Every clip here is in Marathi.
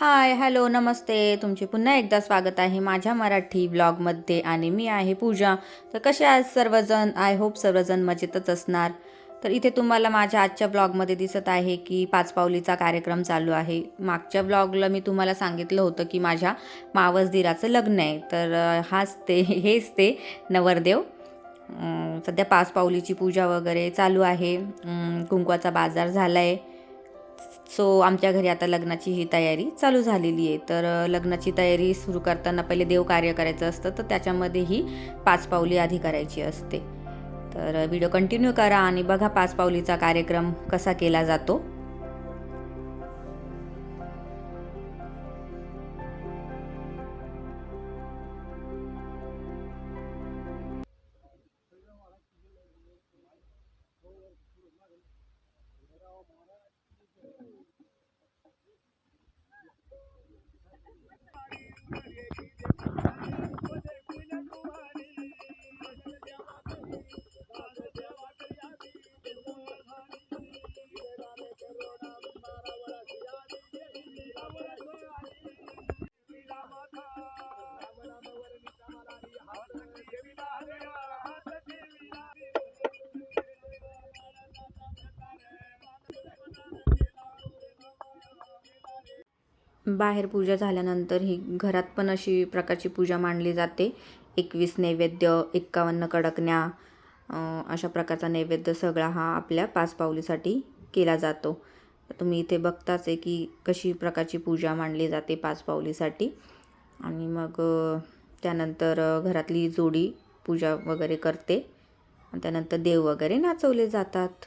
हाय हॅलो नमस्ते. तुमचे पुन्हा एकदा स्वागत आहे माझ्या मराठी ब्लॉगमध्ये आणि मी आहे पूजा. तर कसे आज सर्वजण? आय होप सर्वजण मजेतच असणार. तर इथे तुम्हाला माझ्या आजच्या ब्लॉगमध्ये दिसत आहे की पाचपावलीचा कार्यक्रम चालू आहे. मागच्या ब्लॉगला मी तुम्हाला सांगितलं होतं की माझ्या मावसदिराचं लग्न आहे. तर हाच ते हेच ते नवरदेव. सध्या पाच पावलीची पूजा वगैरे चालू आहे. कुंकवाचा बाजार झाला आहे सो आमच्या घरी आता लग्नाची ही तयारी चालू झालेली आहे. तर लग्नाची तयारी सुरू करताना पहिले देवकार्य करायचं असतं तर त्याच्यामध्ये ही पाच पावली आधी करायची असते. तर व्हिडिओ कंटिन्यू करा आणि बघा पाच पावलीचा कार्यक्रम कसा केला जातो. बाहेर पूजा झाल्यानंतर ही घरात पण अशी प्रकारची पूजा मांडली जाते. एकवीस नैवेद्य एक्कावन्न कडकण्या अशा प्रकारचा नैवेद्य सगळा हा आपल्या पाचपावलीसाठी केला जातो. तुम्ही इथे बघताच आहे की कशी प्रकारची पूजा मांडली जाते पाचपावलीसाठी आणि मग त्यानंतर घरातली जोडी पूजा वगैरे करते. आणि त्यानंतर देव वगैरे नाचवले जातात.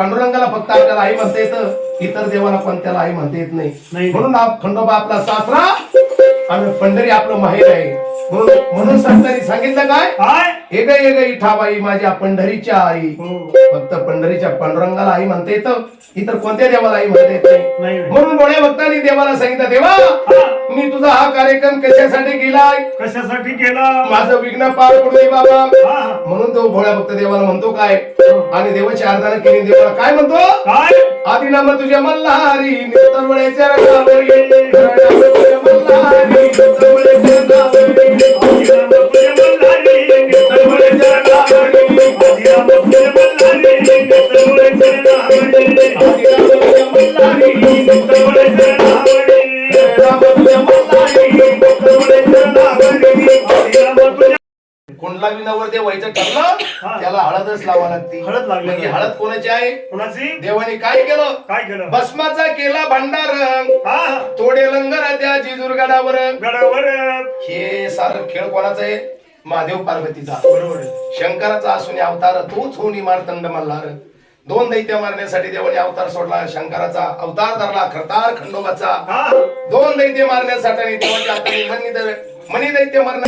पांडुरंगाला फक्त आपल्याला आई म्हणता येतं इतर देवाला पण त्याला आई म्हणता येत नाही. म्हणून खंडोबा आपला सासरा आणि पंढरी आपलं माहेर आहे म्हणून म्हणून सांगितलं काय एक एक इठाबाई माझ्या पंढरीच्या आई हो. फक्त पंढरीच्या पांडुरंगाला आई म्हणता येतं इतर कोणत्या देवाला आई म्हणता येत नाही. म्हणून भोळ्या भक्तांनी देवाला सांगितलं देवा. मी तुझा हा कार्यक्रम कशासाठी केलाय? कशासाठी केला? माझं विघ्न पार पडू बाबा. हा. म्हणून तो भोळ्या भक्त देवाला म्हणतो काय? आणि देवाची आराधना केली. देवाला काय म्हणतो? काय? आधी नाम तुझ्या मल्हारी नितळवळ्याच्या रंगावरी मल्हारी कोणला बी नवरदेव व्हायचं ठरलं त्याला हळदच लावा लागते. हळद लागली. मग ही हळद कोणाची आहे? कोणाची? देवाने काय केलं? काय केलं? भस्माचा केला भंडार हा. तोडे लंगर त्या जिजुरगडावर गडावर. हे सारं खेळ कोणाचा आहे? महादेव पार्वतीचा. बरोबर आहे. शंकराचा असून अवतार तोच होऊन मारतंड मल्हार. दोन दैत्य मारण्यासाठी देवाने अवतार सोडला. शंकराचा अवतार धरला. खरतार खंडोबाचा. हा. दोन दैत्य मारण्यासाठी देवाच्या हाताने मनी दैत्य मरण